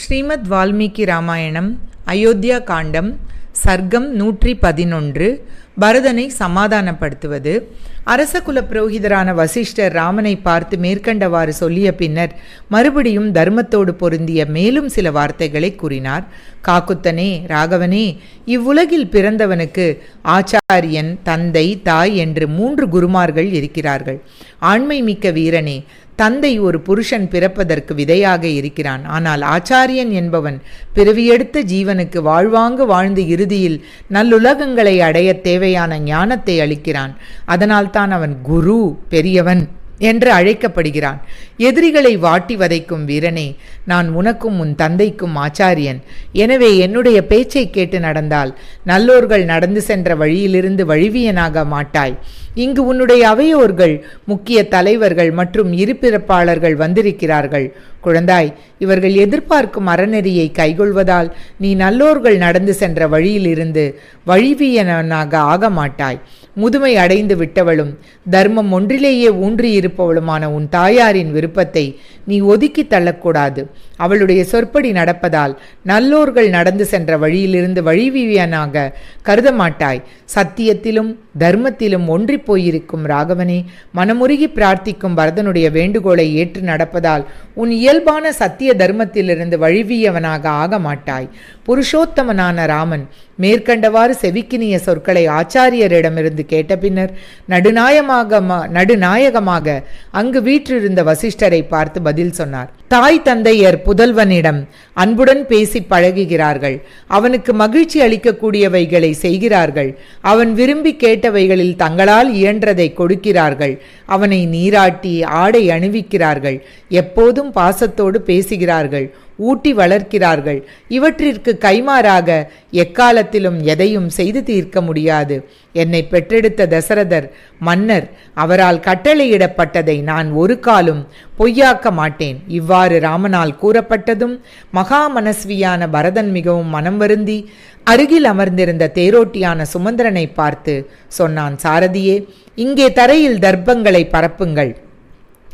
ஸ்ரீமத் வால்மீகி ராமாயணம் அயோத்தியா காண்டம் சர்க்கம் நூற்றி பதினொன்று பரதனை சமாதானப்படுத்துவது. அரசகுல புரோகிதரான வசிஷ்டர் ராமனை பார்த்து மேற்கண்டவாறு சொல்லிய பின்னர் மறுபடியும் தர்மத்தோடு பொருந்திய மேலும் சில வார்த்தைகளை கூறினார். காக்குத்தனே ராகவனே இவ்வுலகில் பிறந்தவனுக்கு ஆச்சாரியன் தந்தை தாய் என்று மூன்று குருமார்கள் இருக்கிறார்கள். ஆண்மை மிக்க வீரனே தந்தை ஒரு புருஷன் பிறப்பதற்கு விதையாக இருக்கிறான். ஆனால் ஆச்சாரியன் என்பவன் பிறவியெடுத்த ஜீவனுக்கு வாழ்வாங்கு வாழ்ந்து இறுதியில் நல்லுலகங்களை அடைய தேவையான ஞானத்தை அளிக்கிறான். அதனால்தான் அவன் குரு பெரியவன். என்று அழைக்கப்படுகிறான். எதிரிகளை வாட்டி வதைக்கும் வீரனே நான் உனக்கும் உன் தந்தைக்கும் ஆச்சாரியன். எனவே என்னுடைய பேச்சை கேட்டு நடந்தால் நல்லோர்கள் நடந்து சென்ற வழியிலிருந்து வழிவியனாக மாட்டாய். இங்கு உன்னுடைய அவையோர்கள் முக்கிய தலைவர்கள் மற்றும் இருபிறப்பாளர்கள் வந்திருக்கிறார்கள். குழந்தாய் இவர்கள் எதிர்பார்க்கும் அறநெறியை கைகொள்வதால் நீ நல்லோர்கள் நடந்து சென்ற வழியிலிருந்து வழிவியனாக ஆக மாட்டாய் முதுமை அடைந்து விட்டவளும் தர்மம் ஒன்றிலேயே ஊன்றியிருப்பவளுமான உன் தாயாரின் விருப்பத்தை நீ ஒதுக்கி தள்ளக்கூடாது. அவளுடைய சொற்படி நடப்பதால் நல்லோர்கள் நடந்து சென்ற வழியிலிருந்து வழிவீவியனாக கருத மாட்டாய் சத்தியத்திலும் தர்மத்திலும் ஒன்றி போயிருக்கும் ராகவனே மனமுருகி பிரார்த்திக்கும் பரதனுடைய வேண்டுகோளை ஏற்று நடப்பதால் உன் இயல்பான சத்திய தர்மத்திலிருந்து வழிவியவனாக ஆக மாட்டாய் புருஷோத்தமனான ராமன் மேற்கண்டவாறு செவிக்கினிய சொற்களை ஆச்சாரியரிடமிருந்து கேட்ட பின்னர் நடுநாயமாக நடுநாயகமாக அங்கு வீற்றிருந்த வசிஷ்டரை பார்த்து பதில் சொன்னார். தாய் தந்தையர் புதல்வனிடம் அன்புடன் பேசி பழகுகிறார்கள். அவனுக்கு மகிழ்ச்சி அளிக்கக்கூடியவைகளை செய்கிறார்கள். அவன் விரும்பி கேட்டவைகளில் தங்களால் இயன்றதை கொடுக்கிறார்கள். அவனை நீராட்டி ஆடை அணிவிக்கிறார்கள். எப்போதும் பாசத்தோடு பேசுகிறார்கள். ஊட்டி வளர்க்கிறார்கள். இவற்றிற்கு கைமாறாக எக்காலத்திலும் எதையும் செய்து தீர்க்க முடியாது. என்னை பெற்றெடுத்த தசரதர் மன்னர் அவரால் கட்டளையிடப்பட்டதை நான் ஒரு காலும் பொய்யாக்க மாட்டேன். இவ்வாறு ராமனால் கூறப்பட்டதும் மகா மனஸ்வியான பரதன் மிகவும் மனம் வருந்தி அருகில் அமர்ந்திருந்த தேரோட்டியான சுமந்திரனை பார்த்து சொன்னான் சாரதியே இங்கே தரையில் தர்ப்பங்களை பரப்புங்கள்.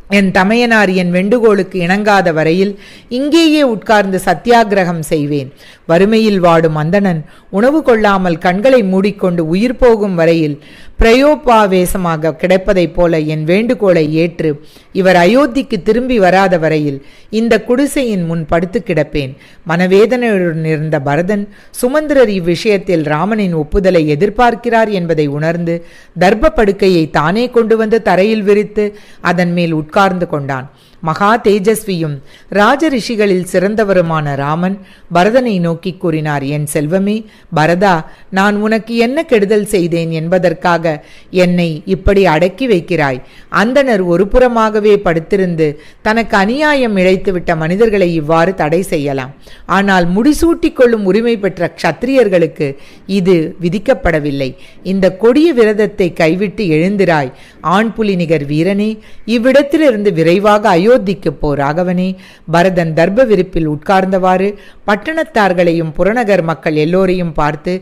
என் தமையனார் என் வெண்டுகோளுக்கு இணங்காத வரையில் இங்கேயே உட்கார்ந்து சத்தியாகிரகம் செய்வேன். வறுமையில் வாடும் அந்தணன் உணவு கொள்ளாமல் கண்களை மூடிக்கொண்டு உயிர் போகும் வரையில் பிரயோபாவேசமாக கிடைப்பதைப் போல என் வேண்டுகோளை ஏற்று இவர் அயோத்திக்கு திரும்பி வராத வரையில் இந்த குடிசையின் முன் படுத்து கிடப்பேன். மனவேதனையுடன் இருந்த பரதன் சுமந்திரர் இவ்விஷயத்தில் ராமனின் ஒப்புதலை எதிர்பார்க்கிறார் என்பதை உணர்ந்து தர்ப்ப படுக்கையை தானே கொண்டு வந்து தரையில் விரித்து அதன் மேல் உட்கார்ந்து கொண்டான். மகா தேஜஸ்வியும் ராஜ ரிஷிகளில் சிறந்தவருமான ராமன் பரதனை நோக்கி கூறினார் என் செல்வமே பரதா நான் உனக்கு என்ன கெடுதல் செய்தேன் என்பதற்காக என்னை இப்படி அடக்கி வைக்கிறாய். அந்தனர் ஒரு புறமாகவே படுத்திருந்து தனக்கு அநியாயம் இழைத்துவிட்ட மனிதர்களை இவ்வாறு தடை செய்யலாம். ஆனால் முடிசூட்டிக் கொள்ளும் உரிமை பெற்ற க்ஷத்திரியர்களுக்கு இது விதிக்கப்படவில்லை. இந்த கொடிய விரதத்தை கைவிட்டு எழுந்திராய். ஆண் புலி நிகர் வீரனே இவ்விடத்திலிருந்து விரைவாக அயோத்திக்கு போ ராகவனே. பரதன் தர்ப விரிப்பில் உட்கார்ந்தவாறு பட்டணத்தார்களையும் புறநகர் மக்கள் எல்லோரையும் பார்த்து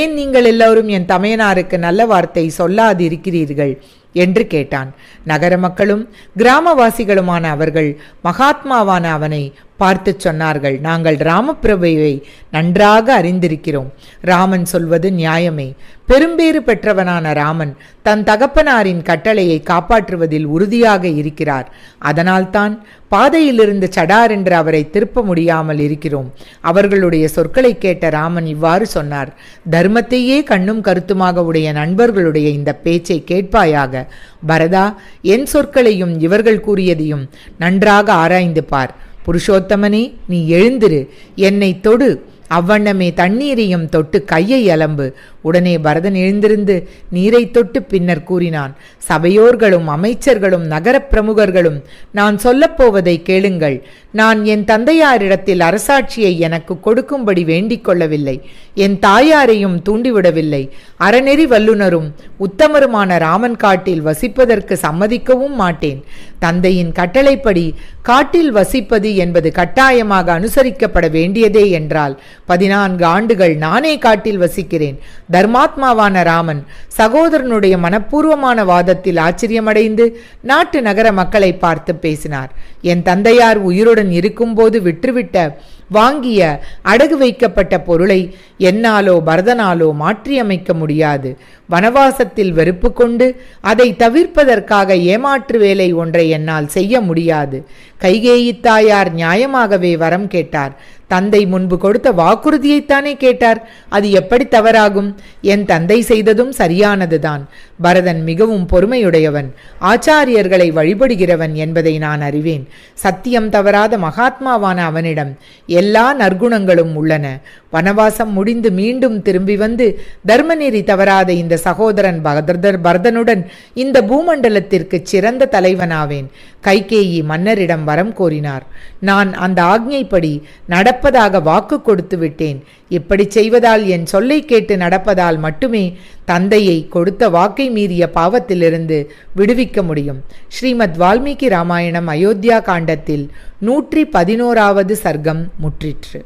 ஏன் நீங்கள் எல்லோரும் என் தமையனாருக்கு நல்ல வார்த்தை சொல்லாதிருக்கிறீர்கள்? என்று கேட்டான். நகர மக்களும் கிராமவாசிகளுமான அவர்கள் மகாத்மாவான அவனை பார்த்து சொன்னார்கள். நாங்கள் ராமபிரபுவை நன்றாக அறிந்திருக்கிறோம். ராமன் சொல்வது நியாயமே. பெரும்பேறு பெற்றவனான ராமன் தன் தகப்பனாரின் கட்டளையை காப்பாற்றுவதில் உறுதியாக இருக்கிறார். அதனால்தான் பாதையிலிருந்து சடார் என்று அவரை திருப்ப முடியாமல் இருக்கிறோம். அவர்களுடைய சொற்களை கேட்ட ராமன் இவ்வாறு சொன்னார். தர்மத்தையே கண்ணும் கருத்துமாக உடைய நண்பர்களுடைய இந்த பேச்சை கேட்பாயாக. பரதா என் சொற்களையும் இவர்கள் கூறியதையும் நன்றாக ஆராய்ந்து பார். புருஷோத்தமனே நீ எழுந்திரு. என்னை தொடு. அவ்வண்ணமே தண்ணீரையும் தொட்டு கையை அலம்பு. உடனே பரதன் எழுந்திருந்து நீரை தொட்டு பின்னர் கூறினான் சபையோர்களும் அமைச்சர்களும் நகரப் பிரமுகர்களும் நான் சொல்லப்போவதை கேளுங்கள். நான் என் தந்தையாரிடத்தில் அரசாட்சியை எனக்கு கொடுக்கும்படி வேண்டிக் கொள்ளவில்லை. என் தாயாரையும் தூண்டிவிடவில்லை. அறநெறி வல்லுனரும் உத்தமருமான ராமன் காட்டில் வசிப்பதற்கு சம்மதிக்கவும் மாட்டேன். தந்தையின் கட்டளைப்படி காட்டில் வசிப்பது என்பது கட்டாயமாக அனுசரிக்கப்பட வேண்டியதே என்றால் பதினான்கு ஆண்டுகள் நானே காட்டில் வசிக்கிறேன். தர்மாத்மாவான ராமன் சகோதரனுடைய மனப்பூர்வமான வாதத்தில் ஆச்சரியமடைந்து நாட்டு நகர மக்களை பார்த்து பேசினார். என் தந்தையார் உயிருடன் இருக்கும்போது விற்றுவிட்ட வாங்கிய அடகு வைக்கப்பட்ட பொருளை என்னாலோ பரதனாலோ மாற்றியமைக்க முடியாது. வனவாசத்தில் வெறுப்பு கொண்டு அதை தவிர்ப்பதற்காக ஏமாற்று வேலை ஒன்றை என்னால் செய்ய முடியாது. கைகேயித்தாயார் நியாயமாகவே வரம் கேட்டார். தந்தை முன்பு கொடுத்த வாக்குறுதியைத்தானே கேட்டார். அது எப்படி தவறாகும்? என் தந்தை செய்ததும் சரியானதுதான். பரதன் மிகவும் பொறுமையுடையவன். ஆச்சாரியர்களை வழிபடுகிறவன் என்பதை நான் அறிவேன். சத்தியம் தவறாத மகாத்மாவான அவனிடம் எல்லா நற்குணங்களும் உள்ளன. வனவாசம் முடிந்து மீண்டும் திரும்பி வந்து தர்மநெறி தவறாத இந்த சகோதரன் பகதர்தர் பரதனுடன் இந்த பூமண்டலத்திற்கு சிறந்த தலைவனாவேன். கைகேயி மன்னரிடம் வரம் கோரினார். நான் அந்த ஆக்ஞைப்படி நடப்பதாக வாக்கு கொடுத்து விட்டேன். இப்படி செய்வதால் என் சொல்லை கேட்டு நடப்பதால் மட்டுமே தந்தையை கொடுத்த வாக்கை மீறிய பாவத்திலிருந்து விடுவிக்க முடியும். ஸ்ரீமத் வால்மீகி ராமாயணம் அயோத்தியா காண்டத்தில் நூற்றி பதினோராவது சர்க்கம் முற்றிற்று.